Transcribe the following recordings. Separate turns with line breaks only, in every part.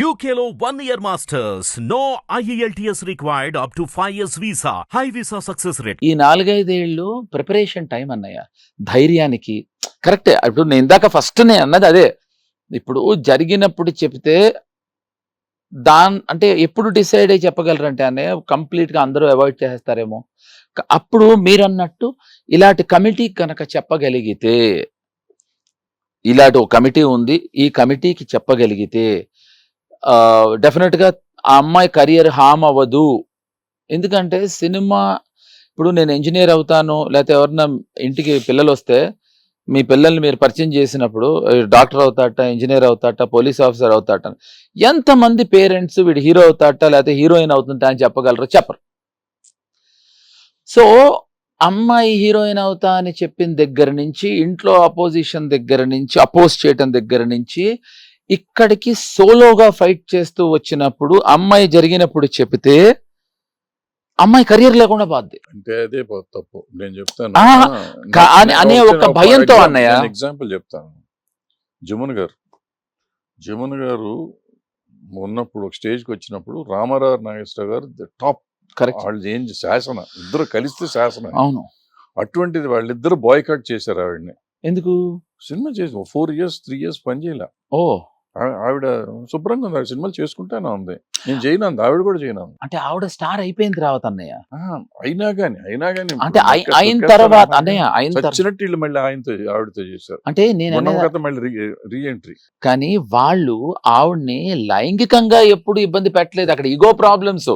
యూకేలో one year masters no IELTS required up to five years visa high visa success rate
ఈ నాలుగైదేళ్ళు preparation time అన్నయ్య. ధైర్యానికి. కరెక్టే ఇప్పుడు నేను ఇందాక ఫస్ట్ నేను అన్నది అదే. ఇప్పుడు జరిగినప్పుడు చెప్తే దాన్ అంటే ఎప్పుడు డిసైడ్ అయ్యి చెప్పగలరంటే అనే కంప్లీట్గా అందరూ అవాయిడ్ చేస్తారేమో అప్పుడు మీరు అన్నట్టు ఇలాంటి కమిటీ కనుక చెప్పగలిగితే ఇలాంటి ఒక కమిటీ ఉంది ఈ కమిటీకి చెప్పగలిగితే డెఫినెట్గా ఆ అమ్మాయి కెరియర్ హామ్ అవ్వదు. ఎందుకంటే సినిమా ఇప్పుడు నేను ఇంజనీర్ అవుతాను లేకపోతే ఎవరన్నా ఇంటికి పిల్లలు వస్తే మీ పిల్లల్ని మీరు పరిచయం చేసినప్పుడు డాక్టర్ అవుతాట ఇంజనీర్ అవుతాట పోలీస్ ఆఫీసర్ అవుతాట ఎంతమంది పేరెంట్స్ వీడు హీరో అవుతాట లేకపోతే హీరోయిన్ అవుతుంటా అని చెప్పగలరు చెప్పరు. సో అమ్మాయి హీరోయిన్ అవుతా అని చెప్పిన దగ్గర నుంచి ఇంట్లో అపోజిషన్ దగ్గర నుంచి అపోజ్ చేయటం దగ్గర నుంచి ఇక్కడికి సోలోగా ఫైట్ చేస్తూ వచ్చినప్పుడు అమ్మాయి జరిగినప్పుడు చెప్తే అమ్మాయి కెరియర్ లేకుండా పోద్ది.
అంటే అదే తప్పు. నేను చెప్తాను.
అని- ఒక భయంతో అన్నయ్య.
ఎగ్జాంపుల్ చెప్తాను. జమున్ గారు. జమున్ గారు ఉన్నప్పుడు ఒక స్టేజ్కి వచ్చినప్పుడు రామారావు నాగేశ్వర గారు టాప్.
కరెక్ట్
వాళ్ళు ఏం శాసన. ఇద్దరు కలిస్తే శాసన.
అవును.
అటువంటిది వాళ్ళిద్దరు బాయ్కాట్ చేశారు ఆవిడని.
ఎందుకు?
సినిమా చేసి ఫోర్ ఇయర్స్ త్రీ ఇయర్స్ పని చేయలే.
ఓ.
ఆవిడ శుభ్రంగా ఉంది? సినిమాలు చేసుకుంటానే ఉంది. నేను చేయను ఆవిడ కూడా చేయను.
అంటే ఆవిడ స్టార్ అయిపోయిన తర్వాత అన్నయ్య?
అయినా గాని అయినా గాని
అంటే అయిన తర్వాత
అన్నా
అన్నయ్య అయిన
చచ్చినట్టు వీళ్ళు మళ్ళీ ఆయనతో ఆవిడతో చేశారు.
అంటే నేను
మళ్ళీ రీ ఎంట్రీ
కానీ వాళ్ళు ఆవిడ్ని లైంగికంగా ఎప్పుడు ఇబ్బంది పెట్టలేదు. అక్కడ ఇగో ప్రాబ్లమ్స్.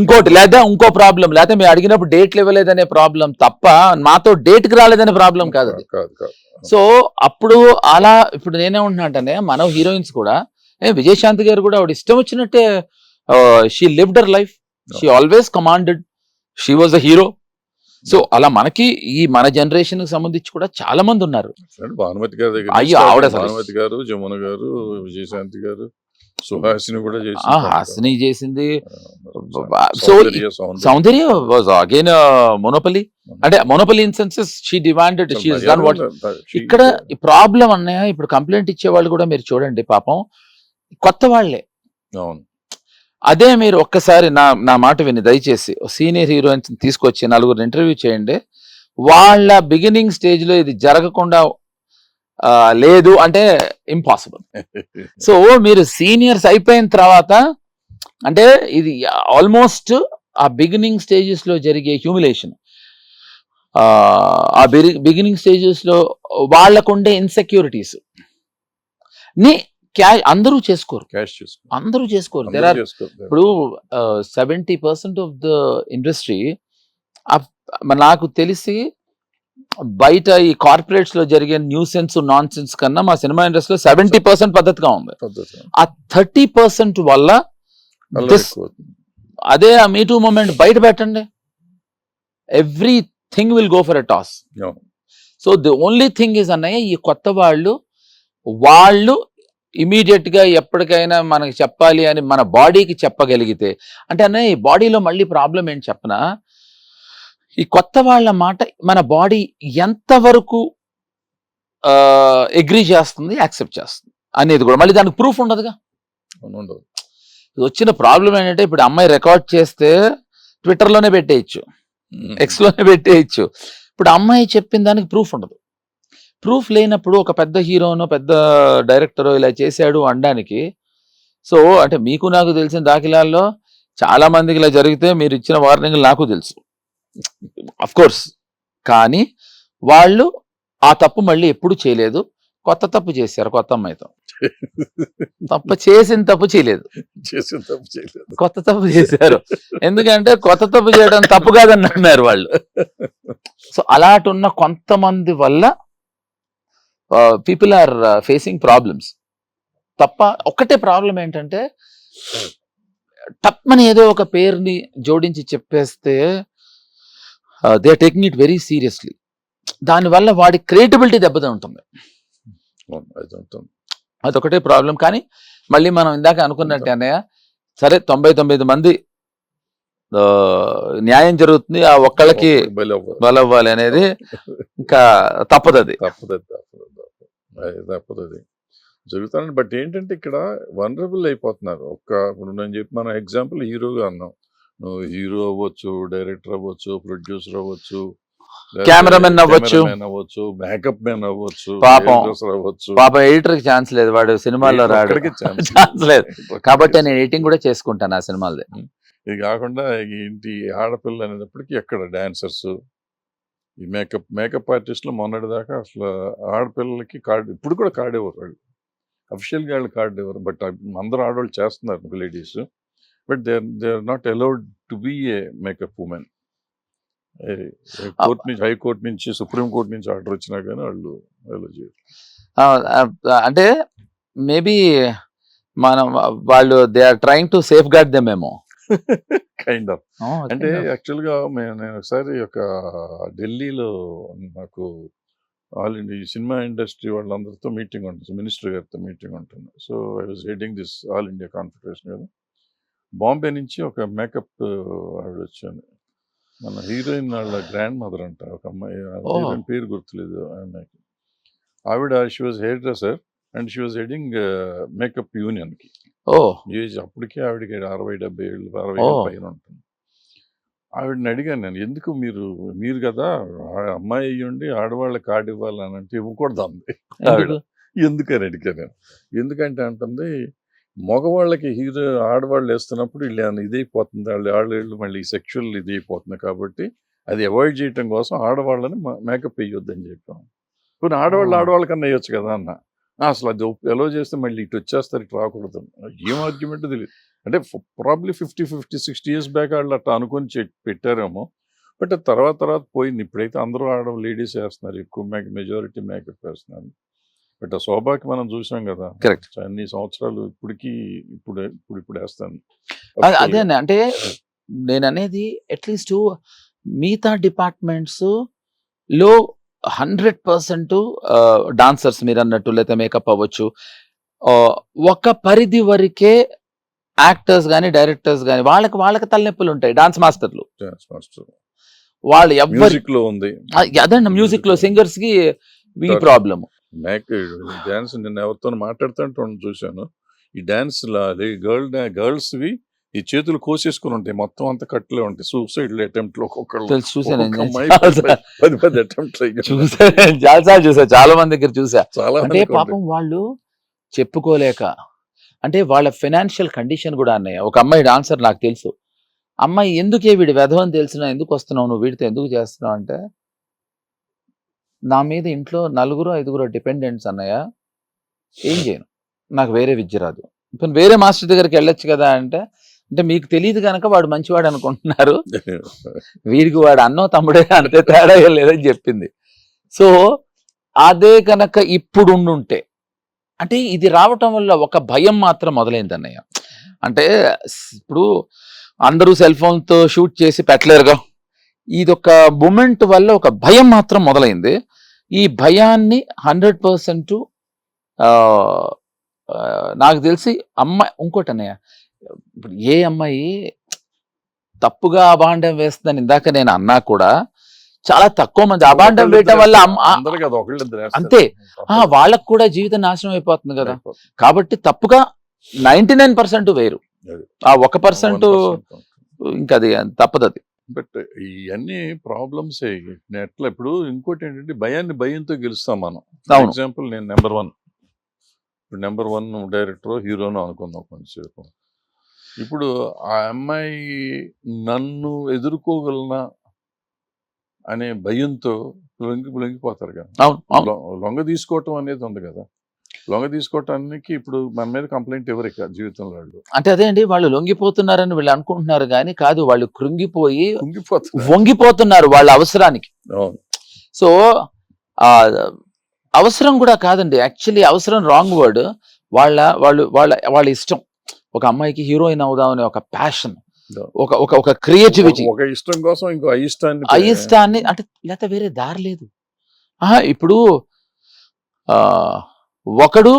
ఇంకోటి లేదా ఇంకో ప్రాబ్లం లేకపోతే మేము అడిగినప్పుడు డేట్లు ఇవ్వలేదనే ప్రాబ్లం తప్ప మాతో డేట్కి రాలేదనే ప్రాబ్లం కాదు
కాదు కాదు.
సో అప్పుడు అలా ఇప్పుడు నేనేమంటున్నా అంటే మన హీరోయిన్స్ కూడా విజయశాంతి గారు కూడా ఆవిడ ఇష్టం వచ్చినట్టే she lived life she always commanded she was a hero so అలా మనకి ఈ మన జనరేషన్కి సంబంధించి కూడా చాలా మంది ఉన్నారు.
భానుమతి గారి దగ్గర
అయ్యో, ఆవిడ
భానుమతి గారు జమున గారు విజయశాంతి గారు. సుహాసిని కూడా
హాసిని చేసింది. So Soundarya was again monopoly అంటే monopoly in senses she demanded she done what ఇక్కడ ప్రాబ్లం అన్నయ్య ఇప్పుడు కంప్లైంట్ ఇచ్చే వాళ్ళు కూడా మీరు చూడండి పాపం. కొత్త వాళ్ళే.
అవును.
అదే మీరు ఒక్కసారి నా నా మాట విని దయచేసి సీనియర్ హీరోయిన్స్ తీసుకొచ్చి నలుగురు ఇంటర్వ్యూ చేయండి. వాళ్ళ బిగినింగ్ స్టేజ్లో ఇది జరగకుండా లేదు అంటే ఇంపాసిబుల్ సో మీరు సీనియర్స్ అయిపోయిన తర్వాత అంటే ఇది ఆల్మోస్ట్ ఆ బిగినింగ్ స్టేజెస్లో జరిగే హ్యూమిలేషన్ ఆ బిగినింగ్ స్టేజెస్లో వాళ్ళకుండే ఇన్సెక్యూరిటీస్ని క్యా అందరూ చేసుకోరు.
క్యాష్
అందరూ చేసుకోరు.
అందరూ
దెర్ ఆర్
చేసుకో.
ఇప్పుడు seventy percent of the industry నాకు తెలిసి బయట ఈ కార్పొరేట్స్లో జరిగే న్యూ సెన్స్ నాన్ సెన్స్ కన్నా మా సినిమా ఇండస్ట్రీలో సెవెంటీ పర్సెంట్ పద్ధతిగా ఉంది. ఆ థర్టీ పర్సెంట్ వల్ల. అదే ఆ మీటూ మూమెంట్ బయట పెట్టండి everything will go for a toss. So the only thing is అన్నయ్య ఈ కొత్త వాళ్ళు వాళ్ళు ఇమీడియట్గా ఎప్పటికైనా మనకి చెప్పాలి అని మన బాడీకి చెప్పగలిగితే అంటే అన్నయ్య ఈ బాడీలో మళ్ళీ ప్రాబ్లం ఏంటి చెప్పనా ఈ కొత్త వాళ్ళ మాట మన బాడీ ఎంతవరకు అగ్రి చేస్తుంది యాక్సెప్ట్ చేస్తుంది అనేది కూడా. మళ్ళీ దానికి ప్రూఫ్ ఉండదుగా?
ఉండదు.
ఇది వచ్చిన ప్రాబ్లం ఏంటంటే ఇప్పుడు అమ్మాయి రికార్డ్ చేస్తే ట్విట్టర్లోనే పెట్టేయచ్చు ఎక్స్లోనే పెట్టేయచ్చు. ఇప్పుడు అమ్మాయి చెప్పిన దానికి ప్రూఫ్ ఉండదు. ప్రూఫ్ లేనప్పుడు ఒక పెద్ద హీరోనో పెద్ద డైరెక్టరో ఇలా చేశాడు అనడానికి. సో అంటే మీకు నాకు తెలిసిన దాఖలాల్లో చాలా మందికి ఇలా జరిగితే మీరు ఇచ్చిన వార్నింగ్ నాకు తెలుసు. అఫ్ కోర్స్ కానీ వాళ్ళు ఆ తప్పు మళ్ళీ ఎప్పుడు చేయలేదు. కొత్త తప్పు చేశారు కొత్త అమ్మాయితో. తప్పు చేసిన తప్పు చేయలేదు.
చేసిన తప్పు చేయలేదు.
కొత్త తప్పు చేశారు. ఎందుకంటే కొత్త తప్పు చేయడం తప్పు కాదని అన్నారు వాళ్ళు. సో అలాంటి ఉన్న కొంతమంది వల్ల పీపుల్ ఆర్ ఫేసింగ్ ప్రాబ్లమ్స్ తప్ప ఒక్కటే ప్రాబ్లం ఏంటంటే టప్మని ఏదో ఒక పేరుని జోడించి చెప్పేస్తే they taking it very seriously దానివల్ల వాడి క్రియేటిబిలిటీ దెబ్బతింటుంది. అదొకటే ప్రాబ్లం కానీ మళ్ళీ మనం ఇందాక అనుకున్నట్టు అన్నయ్య సరే తొంభై తొమ్మిది మంది న్యాయం జరుగుతుంది. ఆ ఒక్కళ్ళకి. బలవ్వాలి అనేది ఇంకా తప్పదు అది.
తప్పదు అది, తప్పదు అది, తప్పదు. అది తప్పదు అది. జరుగుతాను బట్ ఏంటంటే ఇక్కడ వనరబుల్ అయిపోతున్నారు. ఒక్క ఇప్పుడు నేను చెప్పి మనం ఎగ్జాంపుల్ హీరోగా అన్నాం. నువ్వు హీరో అవ్వచ్చు డైరెక్టర్ అవ్వచ్చు ప్రొడ్యూసర్ అవ్వచ్చు
Cameraman అవ్వచ్చు.
అవ్వచ్చు మేకప్ మ్యాన్ అవ్వచ్చు
పాపం.
అవ్వచ్చు.
పాప ఎడిటర్కి ఛాన్స్ లేదు వాడు సినిమాల్లో రాడు. ఛాన్స్ లేదు. కాబట్టి. నేను ఎడిటింగ్ కూడా చేసుకుంటాను ఆ సినిమాలది.
ఇది కాకుండా ఏంటి ఆడపిల్ల అనేటప్పటికి ఎక్కడ డాన్సర్స్? ఈ మేకప్ మేకప్ ఆర్టిస్టులు మొన్నటి దాకా అసలు ఆడపిల్లలకి కార్డు ఇప్పుడు కూడా కార్డు ఇవ్వరు వాళ్ళు. అఫిషియల్గా వాళ్ళు కార్డు ఇవ్వరు. బట్ అందరూ ఆడవాళ్ళు చేస్తున్నారు ladies. But they they are not allowed to be a makeup women court నుంచి హైకోర్టు నుంచి సుప్రీం కోర్ట్ నుంచి ఆర్డర్ వచ్చినా కానీ వాళ్ళు అలో చేయరు.
అంటే మేబీ మనం వాళ్ళు they are trying to safeguard them ఏమో
కైండ్ ఆఫ్ అంటే యాక్చువల్గా మేము నేను ఒకసారి ఒక ఢిల్లీలో నాకు ఆల్ ఇండియా ఈ సినిమా ఇండస్ట్రీ వాళ్ళందరితో మీటింగ్ ఉంటుంది మినిస్టర్ గారితో మీటింగ్ ఉంటుంది. So I was heading this all India confederation కదా. బాంబే నుంచి ఒక మేకప్ ఆవిడ వచ్చాను మన హీరోయిన్ వాళ్ళ గ్రాండ్ మదర్ అంట ఒక అమ్మాయి. హీరోయిన్ పేరు గుర్తులేదు ఆ అమ్మాయికి. ఆవిడ she was hair dresser and she was heading makeup యూనియన్కి age అప్పటికే ఆవిడకి అరవై డెబ్బై ఏళ్ళు అరవై. ఏళ్ళ పైన ఉంటుంది. ఆవిడని అడిగాను నేను ఎందుకు మీరు మీరు కదా అమ్మాయి అయ్యుండి ఆడవాళ్ళకి కార్డు ఇవ్వాలని అంటే ఇవ్వకూడదు అంది. ఆవిడ.
ఎందుకు?
ఎందుకని అడిగాను నేను. ఎందుకంటే అంటుంది మగవాళ్ళకి హీరో ఆడవాళ్ళు వేస్తున్నప్పుడు వీళ్ళు ఇదైపోతుంది వాళ్ళు ఆడవాళ్ళు మళ్ళీ సెక్షువల్ ఇది అయిపోతుంది కాబట్టి అది అవాయిడ్ చేయటం కోసం ఆడవాళ్ళని మేకప్ వేయొద్దని చెప్పాం. కొన్ని ఆడవాళ్ళు
ఆ.
ఆడవాళ్ళ కన్నా వేయొచ్చు కదా అన్న. "ఆ, అసలు అది ఎలా చేస్తే మళ్ళీ ఇటు వచ్చేస్తారు ఇటు రాకూడదు. ఏం ఆర్గ్యుమెంట్ తెలియదు. అంటే probably fifty fifty sixty years back వాళ్ళు అట్లా అనుకుని పెట్టారేమో. బట్ తర్వాత తర్వాత పోయింది. ఇప్పుడైతే అందరూ ఆడ లేడీస్ వేస్తున్నారు ఎక్కువ మేక మెజారిటీ మేకప్ వేస్తున్నారు. బట్ ఆ శోభాకి మనం చూసాం కదా.
Correct.
అన్ని సంవత్సరాలు ఇప్పటికి ఇప్పుడు ఇప్పుడు ఇప్పుడు వేస్తాను.
అదే అంటే నేను అనేది అట్లీస్ట్ మిగతా డిపార్ట్మెంట్స్లో హండ్రెడ్ పర్సెంట్ డాన్సర్స్ మీరు అన్నట్టు లేకపోతే మేకప్ అవ్వచ్చు. ఒక పరిధి వరకే యాక్టర్స్ కానీ డైరెక్టర్స్ కానీ వాళ్ళకి వాళ్ళకి తలనొప్పులు ఉంటాయి డాన్స్ మాస్టర్లు. వాళ్ళు
ఉంది.
అదండి మ్యూజిక్లో సింగర్స్కి ఈ. ప్రాబ్లమ్.
మేక్ డాన్స్ నేను ఎవరితో మాట్లాడుతుంటే చూశాను. ఈ డాన్స్ గర్ల్ గర్ల్స్ వి ఈ చేతులు కోసేసుకుని ఉంటాయి. మొత్తం అంతా కట్లే ఉంటాయి. సూసైడ్ అటెంప్ట్లో ఒక్కొక్కళ్ళు
తెలుసు చూసాను
పది- పది అటెంప్ట్
చూసా చాలా చూసా చాలా మంది దగ్గర చూసా.
చాలా
అంటే. పాపం వాళ్ళు చెప్పుకోలేక అంటే వాళ్ళ ఫైనాన్షియల్ కండిషన్ కూడా అన్నయ్య. ఒక అమ్మాయి డాన్సర్ నాకు తెలుసు. అమ్మాయి ఎందుకే వీడి వెధవని తెలిసినా ఎందుకు వస్తున్నావు? నువ్వు వీడితో ఎందుకు చేస్తున్నావు అంటే నా మీద ఇంట్లో నలుగురు ఐదుగురు డిపెండెంట్స్ అన్నయ్య ఏం చేయను. నాకు వేరే విద్య రాదు. ఇప్పుడు వేరే మాస్టర్ దగ్గరికి వెళ్ళొచ్చు కదా అంటే అంటే మీకు తెలియదు కనుక వాడు మంచివాడు అనుకుంటున్నారు. వీడికి వాడు అన్నో తమ్ముడే అంతే తేడా లేదని చెప్పింది. సో అదే కనుక ఇప్పుడు ఉండుంటే అంటే ఇది రావటం వల్ల ఒక భయం మాత్రం మొదలైంది అన్నయ్య. అంటే ఇప్పుడు అందరూ సెల్తో షూట్ చేసి పెట్టలేరుగా. ఇది ఒక మూమెంట్ వల్ల ఒక భయం మాత్రం మొదలైంది ఈ భయాన్ని హండ్రెడ్ పర్సెంట్ నాకు తెలిసి అమ్మాయి ఇంకోటి అన్నయ్య ఇప్పుడు ఏ అమ్మాయి తప్పుగా అభాండం వేస్తుందని ఇందాక నేను అన్నా కూడా చాలా తక్కువ మంది అభాండం వేయటం వల్ల. అంతే. వాళ్ళకు కూడా జీవితం నాశనం అయిపోతుంది కదా. కాబట్టి తప్పుగా నైన్టీ నైన్ పర్సెంట్ వేరు. ఆ ఒక పర్సెంట్
1%
ఇంకా అది తప్పదు అది
బట్ ఇవన్నీ ప్రాబ్లమ్స్ ఎట్లా ఇప్పుడు ఇంకోటి ఏంటంటే భయాన్ని భయంతో గెలుస్తాం మనం. ఎగ్జాంపుల్ నేను నెంబర్ వన్. ఇప్పుడు నెంబర్ వన్ డైరెక్టర్ హీరోను అనుకుందాం కొంచెంసేపు. ఇప్పుడు ఆ అమ్మాయి నన్ను ఎదుర్కోగలనా అనే భయంతో లొంగి లొంగిపోతారు కదా. లొంగ తీసుకోవటం అనేది ఉంది కదా. లొంగ తీసుకోవటానికి ఇప్పుడు మన మీద కంప్లైంట్ ఎవరు ఇక జీవితంలో వాళ్ళు?
అంటే అదే అండి వాళ్ళు లొంగిపోతున్నారని వీళ్ళు అనుకుంటున్నారు కానీ కాదు వాళ్ళు కృంగిపోయి వంగిపోతున్నారు వాళ్ళ అవసరానికి. సో ఆ అవసరం కూడా కాదండి. యాక్చువల్లీ అవసరం రాంగ్ వర్డ్. వాళ్ళ వాళ్ళు వాళ్ళ వాళ్ళ ఇష్టం. ఒక అమ్మాయికి హీరోయిన్ అవుదామనే ఒక ప్యాషన్. ఒక ఒక ఒక క్రియేటివిటీ.
ఒక ఇష్టం కోసం ఇంకో అయిష్టాన్ని
అయిష్టాన్ని అంటే లేకపోతే వేరే దారి లేదు. ఆహా, ఇప్పుడు ఆ ఒకడు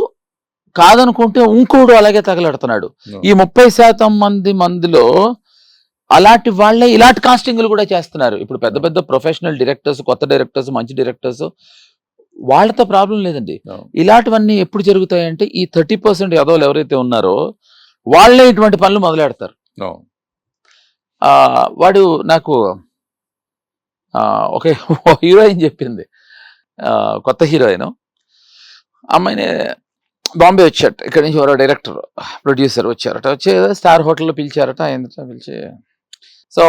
కాదనుకుంటే ఇంకోడు అలాగే తగలడుతున్నాడు. ఈ ముప్పై శాతం మంది మందిలో అలాంటి వాళ్ళే ఇలాంటి కాస్టింగ్లు కూడా చేస్తున్నారు. ఇప్పుడు పెద్ద పెద్ద ప్రొఫెషనల్ డైరెక్టర్స్ కొత్త డైరెక్టర్స్ మంచి డైరెక్టర్స్ వాళ్ళతో ప్రాబ్లం లేదండి. ఇలాంటివన్నీ ఎప్పుడు జరుగుతాయంటే ఈ థర్టీ పర్సెంట్ యదవులు ఎవరైతే ఉన్నారో వాళ్ళే ఇటువంటి పనులు మొదలెడతారు. వాడు నాకు ఒక హీరోయిన్ చెప్పింది. కొత్త హీరోయిన్. అమ్మాయిని బాంబే వచ్చారట. ఇక్కడి నుంచి ఎవరో డైరెక్టర్ ప్రొడ్యూసర్ వచ్చారట. వచ్చి స్టార్ హోటల్లో పిలిచారట. ఏంటంటే పిలిచి సో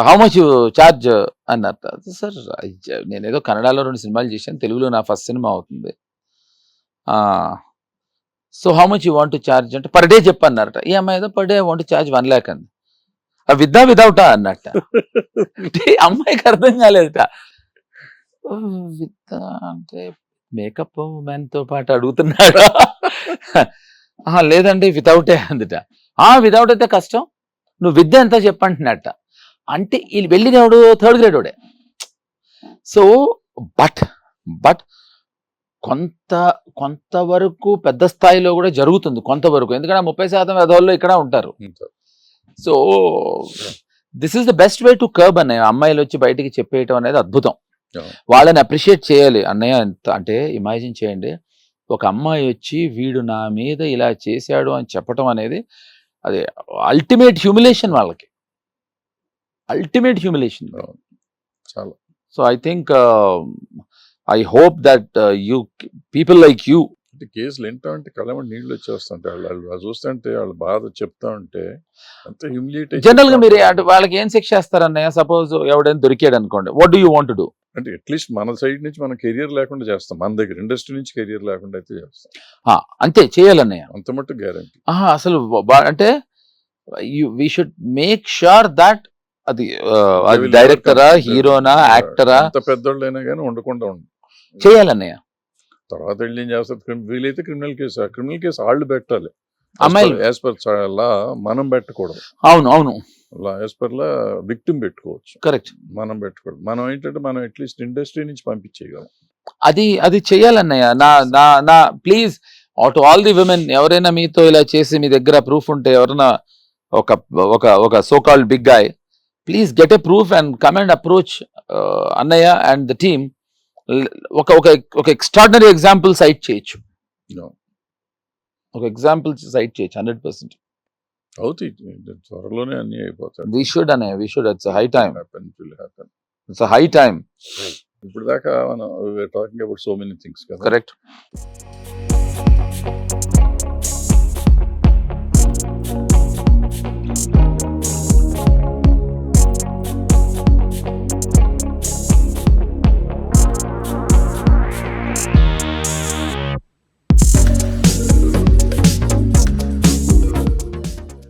హౌ మచ్ చార్జ్ అన్నారు సార్ నేను ఏదో కన్నడలో రెండు సినిమాలు చేశాను. తెలుగులో నా ఫస్ట్ సినిమా అవుతుంది. So how much you want charge అంటే పర్ డే చెప్పన్నారట. ఈ అమ్మాయి ఏదో per day want charge one lakh అంది. విద్దా విదౌటా అన్నట్ట అంటే అమ్మాయికి అర్థం కాలేదట. Oh, "ఓ, విత్ అంటే మేకప్ మ్యాన్తో పాటు అడుగుతున్నాడు? "ఆహా, లేదండి వితౌటే అందుట. ఆ వితౌట్ అయితే కష్టం. నువ్వు విద్య ఎంత చెప్పంటున్నట్ట అంటే వీళ్ళు వెళ్ళినవాడు థర్డ్ గ్రేడ్ వాడే. సో బట్ బట్ కొంత కొంతవరకు పెద్ద స్థాయిలో కూడా జరుగుతుంది కొంతవరకు. ఎందుకంటే ముప్పై శాతం ఎదవాళ్ళు ఇక్కడ ఉంటారు. So this is the best way to curb అన్నయ్య. అమ్మాయిలు వచ్చి బయటికి చెప్పేయటం అనేది అద్భుతం. వాళ్ళని అప్రిషియేట్ చేయాలి. అన్నయ్య ఎంత అంటే ఇమాజిన్ చేయండి. ఒక అమ్మాయి వచ్చి వీడు నా మీద ఇలా చేశాడు అని చెప్పటం అనేది అది అల్టిమేట్ హ్యూమిలేషన్ వాళ్ళకి. Ultimate humiliation.
చాలా.
So I think I hope that you people like you
అంటే కేసులు ఏంటో అంటే కళ్ళమని నీళ్ళు వచ్చేస్తుంటే వాళ్ళు చూస్తుంటే వాళ్ళ బాధ చెప్తా ఉంటే అంత హ్యూమిలియేట్
జనరల్గా మీరు అంటే వాళ్ళకి ఏం శిక్ష చేస్తారన్నయ్య సపోజ్ ఎవడైనా దొరికాడు అనుకోండి. What do you want do
అంటే అట్లీస్ట్ మన సైడ్ నుంచి మనం కెరియర్ లేకుండా చేస్తాం. మన దగ్గర ఇండస్ట్రీ నుంచి కెరియర్ లేకుండా అయితే చేస్తాం.
అంతే చేయాలన్నయ్య.
అంత మట్టు గ్యారంటీ
అసలు అంటే we should make sure that అది డైరెక్టరా హీరోనా యాక్టరా
ఎంత పెద్దోళ్ళైనా కానీ ఉండకుండా ఉండు.
చేయాలన్నయ్య.
తర్వాత వెళ్ళి ఏం చేస్తారు? వీలైతే క్రిమినల్ కేసు ఆ క్రిమినల్ కేసు వాళ్ళు పెట్టాలి.
అమ్మాయిలు.
యాజ్ పర్ లా మనం పెట్టకూడదు.
అవును అవును.
యాజ్ పర్ లా విక్టిమ్ పెట్టుకోవచ్చు.
కరెక్ట్.
మనం పెట్టకూడదు మనం ఏంటంటే మనం అట్లీస్ట్ ఇండస్ట్రీ నుంచి పంపించేయగలం.
అది అది చేయాలన్నయ్య. నా నా నా please to all the women ఎవరైనా మీతో ఇలా చేసి మీ దగ్గర ప్రూఫ్ ఉంటే ఎవరైనా ఒక ఒక ఒక so called big guy please get a proof and come and approach అన్నయ్య అండ్ ద టీమ్. ఒక ఒక ఒక ఎక్స్ట్రాడినరీ ఎగ్జాంపుల్ సైట్ చేయొచ్చు. ఒక ఎగ్జాంపుల్ సైట్ చేయొచ్చు హండ్రెడ్ పర్సెంట్.
అవుతాయి త్వరలోనే అన్ని అయిపోతాయి
వి షుడ్ అన్నయ్య we should it's high time
Happen, it will happen.
It's high time
ఇప్పుడు దాకా మనం talking about so many things కదా?
కరెక్ట్